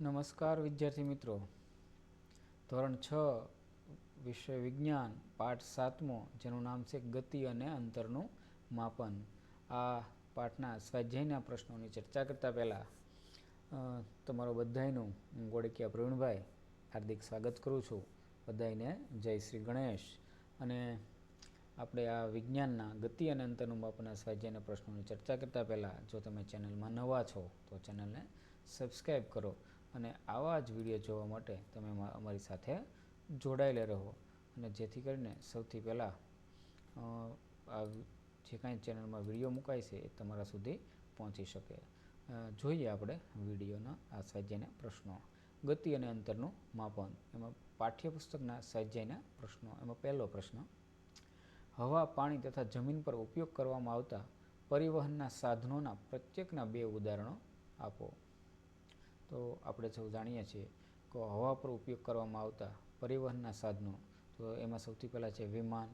નમસ્કાર વિદ્યાર્થી મિત્રો. ધોરણ છ, વિષય વિજ્ઞાન, પાઠ સાતમો, જેનું નામ છે ગતિ અને અંતરનું માપન. આ પાઠના સ્વાધ્યાયના પ્રશ્નોની ચર્ચા કરતાં પહેલાં તમારો બધાયનું હું ગોળકિયા પ્રવીણભાઈ હાર્દિક સ્વાગત કરું છું. બધાયને જય શ્રી ગણેશ. અને આપણે આ વિજ્ઞાનના ગતિ અને અંતરનું માપનના સ્વાધ્યાયના પ્રશ્નોની ચર્ચા કરતાં પહેલાં, જો તમે ચેનલમાં નવા છો, તો ચેનલને સબસ્ક્રાઈબ કરો. અને આવા જ વીડિયો જોવા માટે તમે અમારી સાથે જોડાયેલા રહો. અને જેથી કરીને સૌથી પહેલાં આ જે કાંઈ ચેનલમાં વીડિયો મુકાય છે એ તમારા સુધી પહોંચી શકે. જોઈએ આપણે વિડીયોના આ સ્વાધ્યાયના પ્રશ્નો. ગતિ અને અંતરનું માપન. એમાં પાઠ્યપુસ્તકના સ્વાધ્યાયના પ્રશ્નો. એમાં પહેલો પ્રશ્ન, હવા, પાણી તથા જમીન પર ઉપયોગ કરવામાં આવતા પરિવહનના સાધનોના પ્રત્યેકના બે ઉદાહરણો આપો. તો આપણે સૌ જાણીએ છીએ કે હવા પર ઉપયોગ કરવામાં આવતા પરિવહનના સાધનો, તો એમાં સૌથી પહેલાં છે વિમાન,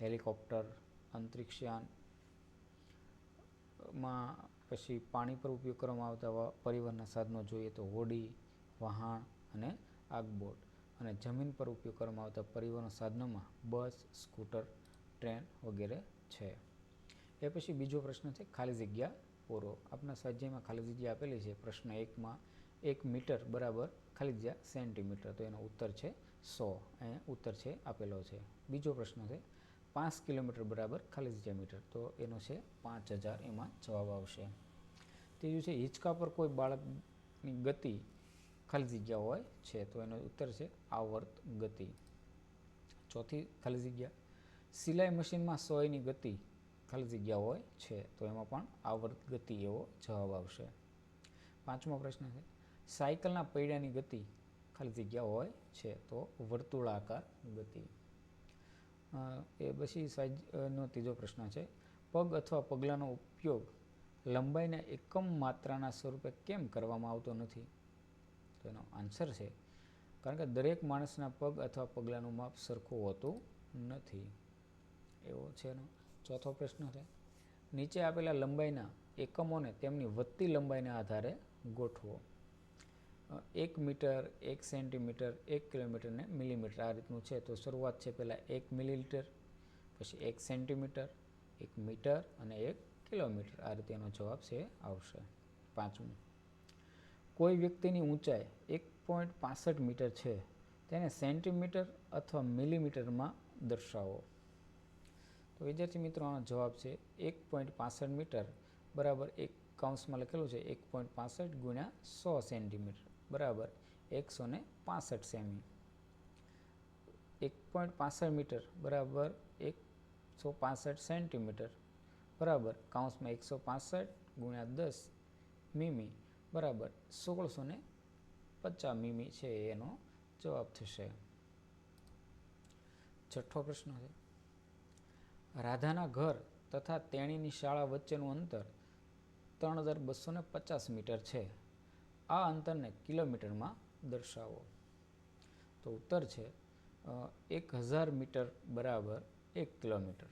હેલિકોપ્ટર, અંતરિક્ષયાન, માં પછી પાણી પર ઉપયોગ કરવામાં આવતા પરિવહનના સાધનો જોઈએ તો હોડી વહાણ અને આગબોટ. અને જમીન પર ઉપયોગ કરવામાં આવતા પરિવહન સાધનોમાં બસ, સ્કૂટર, ટ્રેન વગેરે છે. એ પછી બીજો પ્રશ્ન છે ખાલી જગ્યા પૂરો. આપણા સ્વાધ્યાયમાં ખાલી જગ્યા આપેલી છે. પ્રશ્ન એકમાં એક મીટર બરાબર, ખાલી જગ્યા સેન્ટીમીટર, તો એનો ઉત્તર છે સો. અહીંયા ઉત્તર છે આપેલો છે. બીજો પ્રશ્ન છે, પાંચ કિલોમીટર બરાબર ખાલી જગ્યા મીટર, તો એનો છે પાંચ હજાર, એમાં જવાબ આવશે. ત્રીજું છે, હિંચકા પર કોઈ બાળકની ગતિ ખાલી જગ્યા હોય છે, તો એનો ઉત્તર છે આવર્ત ગતિ. ચોથી ખાલી જગ્યા, સિલાઈ મશીનમાં સોયની ગતિ ખાલી જગ્યા હોય છે, તો એમાં પણ આવર્ત ગતિ એવો જવાબ આવશે. પાંચમો પ્રશ્ન છે સાયકલના પૈડાની ગતિ ખાલી જગ્યા હોય છે, તો વર્તુળાકાર ગતિ. એ પછી સાઈજનો ત્રીજો પ્રશ્ન છે, પગ અથવા પગલાંનો ઉપયોગ લંબાઈના એકમ માત્રાના સ્વરૂપે કેમ કરવામાં આવતો નથી? તો એનો આન્સર છે, કારણ કે દરેક માણસના પગ અથવા પગલાંનું માપ સરખું હોતું નથી. એવો છે એનો ચોથો પ્રશ્ન છે, નીચે આપેલા લંબાઈના એકમોને તેમની વધતી લંબાઈના આધારે ગોઠવો. એક મીટર, એક સેન્ટીમીટર, એક કિલોમીટર ને મિલીમીટર આ રીતનું છે. તો શરૂઆત છે પહેલાં એક મિલીલીટર, પછી એક સેન્ટીમીટર, એક મીટર અને એક કિલોમીટર. આ રીતે એનો જવાબ છે આવશે. પાંચમું. કોઈ વ્યક્તિની ઊંચાઈ એક પોઈન્ટ પાસઠ મીટર છે, તેને સેન્ટીમીટર અથવા મિલીમીટરમાં દર્શાવો. તો વિદ્યાર્થી મિત્રો, આનો જવાબ છે એક પોઈન્ટ પાસઠ મીટર બરાબર એક કાઉન્સમાં લખેલું છે એક પોઈન્ટ પાસઠ ગુણ્યા સો સેન્ટીમીટર. બરાબર એકસો ને પાસઠ સેમી. એક પોઈન્ટ પાસઠ મીટર, બરાબર એકસો પાસઠ સેન્ટીમીટર, બરાબર કાઉન્સમાં એકસો પાસઠ ગુણ્યા દસ મીમી, બરાબર સોળસો ને પચાસ મીમી છે એનો જવાબ થશે. છઠ્ઠો પ્રશ્ન છે. રાધાના ઘર તથા તેણીની શાળા વચ્ચેનું અંતર ત્રણ હજાર બસો પચાસ મીટર છે. આ અંતરને કિલોમીટરમાં દર્શાવો. તો ઉત્તર છે એક હજાર મીટર બરાબર એક કિલોમીટર.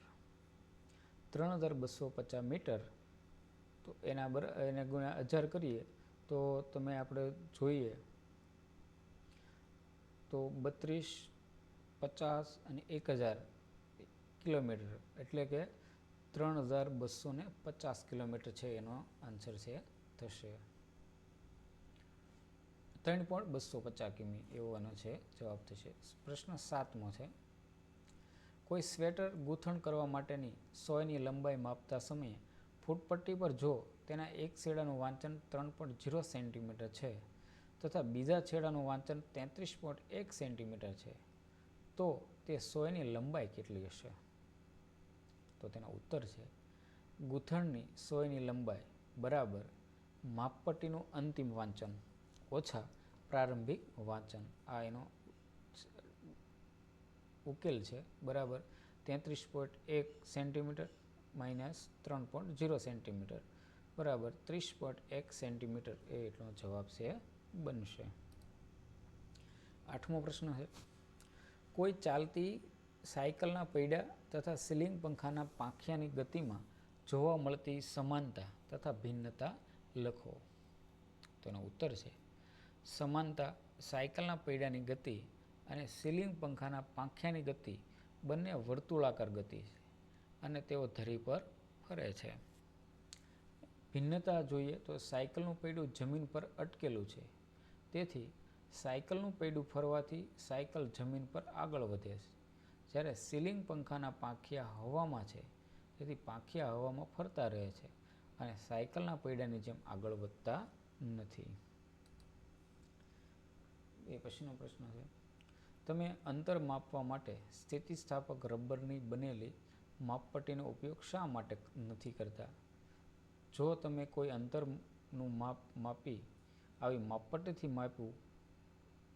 ત્રણ હજાર બસો પચાસ મીટર, તો એના બર, એને ગુણ્યા હજાર કરીએ, તો તમે આપણે જોઈએ. તો બત્રીસ, પચાસ અને એક હજાર કિલોમીટર, એટલે કે ત્રણ હજાર બસો ને પચાસ કિલોમીટર છે એનો આન્સર છે, થશે. ત્રણ પોઈન્ટ બસો પચાસ કિમી એવો એનો છે, જવાબ થશે. પ્રશ્ન સાતમો છે. કોઈ સ્વેટર ગૂંથણ કરવા માટેની સોયની લંબાઈ માપતા સમયે ફૂટપટ્ટી પર જો તેના એક છેડાનું વાંચન ત્રણ પોઈન્ટ ઝીરો સેન્ટીમીટર છે તથા બીજા છેડાનું વાંચન તેત્રીસ પોઈન્ટ એક સેન્ટીમીટર છે, તો તે સોયની લંબાઈ કેટલી હશે? તો તેનો ઉત્તર છે, ગૂંથણની સોયની લંબાઈ બરાબર માપપટ્ટીનું અંતિમ વાંચન ઓછા પ્રારંભિક વાંચન. આ એનો ઉકેલ છે. બરાબર? તેત્રીસ પોઈન્ટ એક સેન્ટીમીટર માઇનસ ત્રણ પોઈન્ટ ઝીરો સેન્ટીમીટર. બરાબર? ત્રીસ પોઈન્ટ એક સેન્ટીમીટર એ એટલો જવાબ છે બનશે. આઠમો પ્રશ્ન છે. કોઈ ચાલતી સાયકલના પૈડા તથા સિલિંગ પંખાના પાંખિયાની ગતિમાં જોવા મળતી સમાનતા તથા ભિન્નતા લખો. તેનો ઉત્તર છે. સમાનતા, સાયકલના પૈડાની ગતિ અને સીલિંગ પંખાના પાંખિયાની ગતિ બંને વર્તુળાકાર ગતિ છે અને તેઓ ધરી પર ફરે છે. ભિન્નતા જોઈએ તો સાયકલનું પૈડું જમીન પર અટકેલું છે. તેથી સાયકલનું પૈડું ફરવાથી સાયકલ જમીન પર આગળ વધે છે. જ્યારે સીલિંગ પંખાના પાંખિયા હવામાં છે, તેથી પાંખિયા હવામાં ફરતા રહે છે અને સાયકલના પૈડાની જેમ આગળ વધતા નથી. એ પછીનો પ્રશ્ન છે. તમે અંતર માપવા માટે સ્થિતિસ્થાપક રબરની બનેલી માપપટ્ટીનો ઉપયોગ શા માટે નથી કરતા? જો તમે કોઈ અંતરનું માપ માપી આવી માપપટ્ટીથી માપ્યું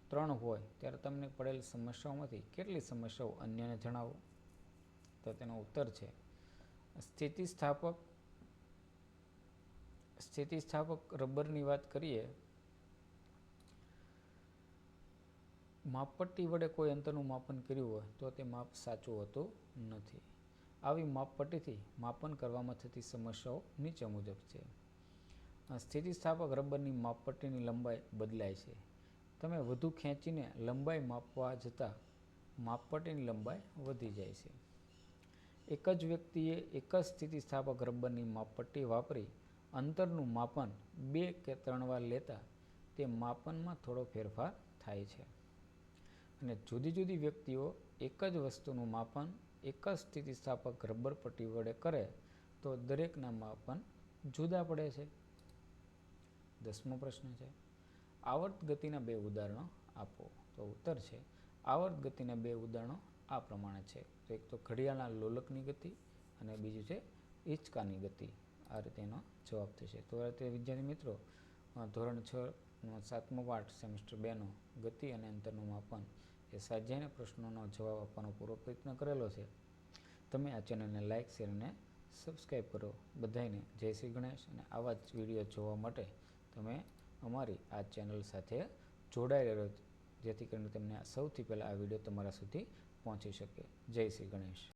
ત્રણ હોય, ત્યારે તમને પડેલ સમસ્યાઓમાંથી કેટલી સમસ્યાઓ અન્યને જણાવો? તો તેનો ઉત્તર છે. સ્થિતિસ્થાપક સ્થિતિસ્થાપક રબરની વાત કરીએ માપપટ્ટી વડે કોઈ અંતરનું માપન કર્યું હોય તો તે માપ સાચું હોતું નથી. આવી માપપટ્ટીથી માપન કરવામાં થતી સમસ્યાઓ નીચે મુજબ છે. સ્થિતિસ્થાપક રબરની માપપટ્ટીની લંબાઈ બદલાય છે. તમે વધુ ખેંચીને લંબાઈ માપવા જતાં માપપટ્ટીની લંબાઈ વધી જાય છે. એક જ વ્યક્તિએ એક જ સ્થિતિસ્થાપક રબરની માપપટ્ટી વાપરી અંતરનું માપન બે કે ત્રણ વાર લેતા તે માપનમાં થોડો ફેરફાર થાય છે. અને જુદી જુદી વ્યક્તિઓ એક જ વસ્તુનું માપન, એક જ સ્થિતિસ્થાપક રબર પટ્ટી વડે કરે તો દરેકના માપન જુદા પડે છે. દસમો પ્રશ્ન છે, આવર્ત ગતિના બે ઉદાહરણો આપો. તો ઉત્તર છે, આવર્ત ગતિના બે ઉદાહરણો આ પ્રમાણે છે. એક તો ઘડિયાળના લોલકની ગતિ અને બીજું છે હિંચકાની ગતિ. આ રીતે એનો જવાબ થશે. તો આ રીતે વિદ્યાર્થી મિત્રો ધોરણ છ નો સાતમો પાઠ, સેમેસ્ટર બેનો ગતિ અને અંતરનું માપન એ સ્વાધ્યાયના પ્રશ્નોનો જવાબ આપવાનો પૂરો પ્રયત્ન કરેલો છે. તમે આ ચેનલને લાઇક શેર અને સબસ્ક્રાઈબ કરો. બધાને જય શ્રી ગણેશ અને આવા જ વીડિયો જોવા માટે તમે અમારી આ ચેનલ સાથે જોડાઈ રહ્યો જેથી કરીને તમને સૌથી પહેલાં આ વીડિયો તમારા સુધી પહોંચી શકે. જય શ્રી ગણેશ.